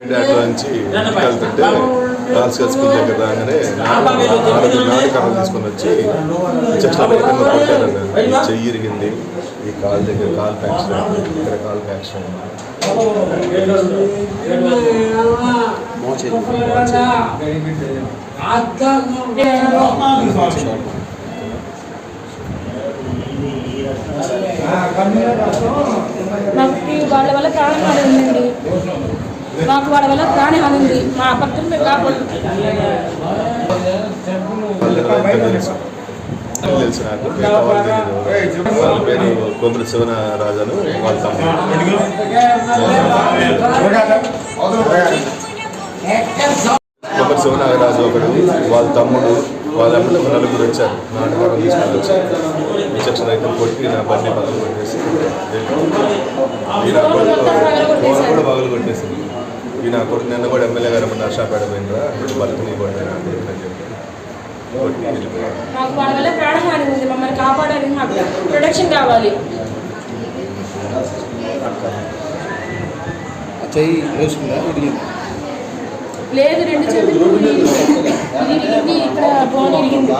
అట్లా నుంచి వెళ్తుంటే రాల్స్గా స్కూల్ దగ్గర రాగానే నాలుగు నాలుగు కర్రలు తీసుకొని వచ్చి చెట్ల విధంగా కొట్టారన్నారు ఈ చెయ్యి ఇరిగింది. ఈ కాలు దగ్గర కాలు ఫ్రాక్చర్ అయింది. ఇక్కడ కాలు ఫ్రాక్చర్ అయింది. వాళ్ళ వల్ల ప్రాణం ఉందండి మాకు వాళ్ళ వల్ల ప్రాణహాని ఉంది మా భక్తులు మేము కాపాడు తెలుసు నాకు వాళ్ళు పేరు కొమ్మరి శివనారాజను వాళ్ళ కొమ్మరి శివనాగరాజు ఒకడు వాళ్ళ తమ్ముడు వాళ్ళ అమ్మలు నలుగురు వచ్చారు. నాటకాలు తీసుకొని వచ్చి విచక్షణ అయితే కొట్టి నా బండి పగలు కొట్టేసి కూడా పగలు కొట్టేసింది ఈ నా కొడుకు నిన్న కూడా ఎమ్మెల్యే గారు పోయినరా బతుకుని కూడా నా వెళ్ళిపోయారు. మాకు వాళ్ళ వల్ల ప్రాణహాని ఉంది మమ్మల్ని కాపాడాలి మాకు ప్రొటెక్షన్ కావాలి. లేదు. రెండు చేతులు ఇక్కడ బోన్ ఇరిగింది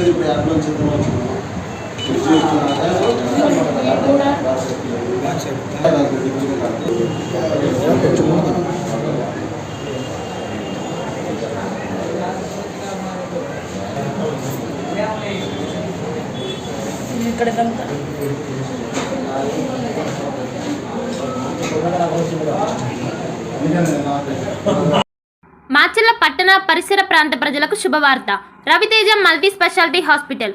ఇది కూడా ఇక్కడ మాచర్ల పట్టణ పరిసర ప్రాంత ప్రజలకు శుభవార్త. Raviteja multi speciality hospital.